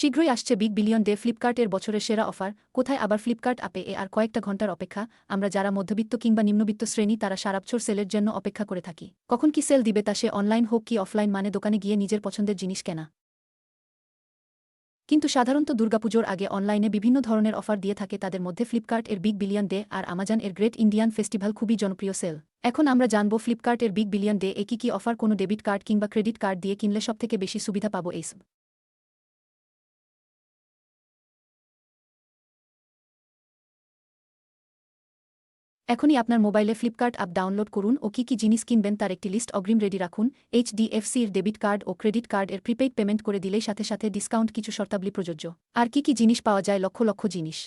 শীঘ্রই আসছে big billion day ফ্লিপকার্টের বছরের সেরা অফার। কোথায় আবার ফ্লিপকার্ট আপে এ আর কয়েকটা ঘণ্টার অপেক্ষা? আমরা যারা মধ্যবিত্ত কিংবা নিম্নবিত্ত শ্রেণি, তারা সারাবছর সেলের জন্য অপেক্ষা করে থাকি। কখন কি সেল দিবে তা সে অনলাইন হোক কি অফলাইন মানে দোকানে গিয়ে নিজের পছন্দের জিনিস কেনা। কিন্তু সাধারণত দুর্গাপুজোর আগে অনলাইনে বিভিন্ন ধরনের অফার দিয়ে থাকে তাদের মধ্যে ফ্লিপকার্ট এর বিগ বিলিয়ন ডে আর আমাজন এর গ্রেট ইন্ডিয়ান ফেস্টিভ্যাল খুবই জনপ্রিয় সেল। এখন আমরা জানব ফ্লিপকার্ট এর বিগ বিলিয়ন ডে এ কি কি অফার কোনো ডেবিট কার্ড কিংবা ক্রেডিট কার্ড দিয়ে কিনলে সবথেকে বেশি সুবিধা পাবো এই এখনই আপনার মোবাইলে ফ্লিপকার্ট অ্যাপ ডাউনলোড করুন ও কি কি জিনিস কিনবেন তার একটি লিস্ট অগ্রিম রেডি রাখুন। এইচডিএফসির ডেবিট কার্ড ও ক্রেডিট কার্ড এর প্রিপেইড পেমেন্ট করে দিলেই সাথে সাথে ডিসকাউন্ট কিছু শর্তাবলী প্রযোজ্য। আর কি কি জিনিস পাওয়া যায় লক্ষ লক্ষ জিনিস।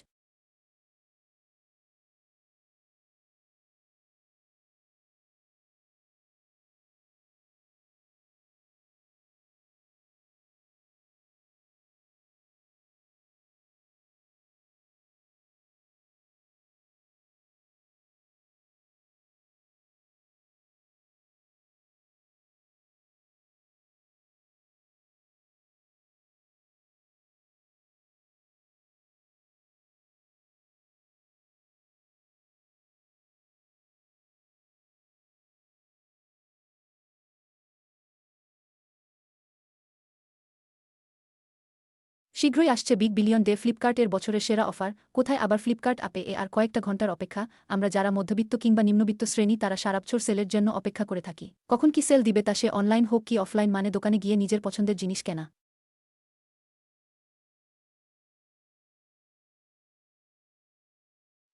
শীঘ্রই আসছে বিগ বিলিয়ন ডে ফ্লিপকার্টের বছরের সেরা অফার। কোথায় আবার ফ্লিপকার্ট আপে এ আর কয়েকটা ঘণ্টার অপেক্ষা? আমরা যারা মধ্যবিত্ত কিংবা নিম্নবিত্ত শ্রেণি, তারা সারাবছর সেলের জন্য অপেক্ষা করে থাকি। কখন কি সেল দিবে তা সে অনলাইন হোক কি অফলাইন মানে দোকানে গিয়ে নিজের পছন্দের জিনিস কেনা।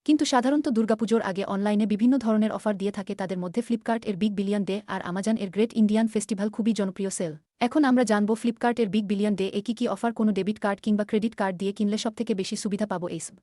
কিন্তু সাধারণত দুর্গাপুজোর আগে অনলাইনে বিভিন্ন ধরনের অফার দিয়ে থাকে তাদের মধ্যে ফ্লিপকার্ট এর বিগ বিলিয়ন ডে আর আমাজন এর গ্রেট ইন্ডিয়ান ফেস্টিভ্যাল খুবই জনপ্রিয় সেল। এখন আমরা জানব ফ্লিপকার্টের বিগ বিলিয়ন ডে এ কি কি অফার কোনো ডেবিট কার্ড কিংবা ক্রেডিট কার্ড দিয়ে কিনলে সবথেকে বেশি সুবিধা পাবো এই সব।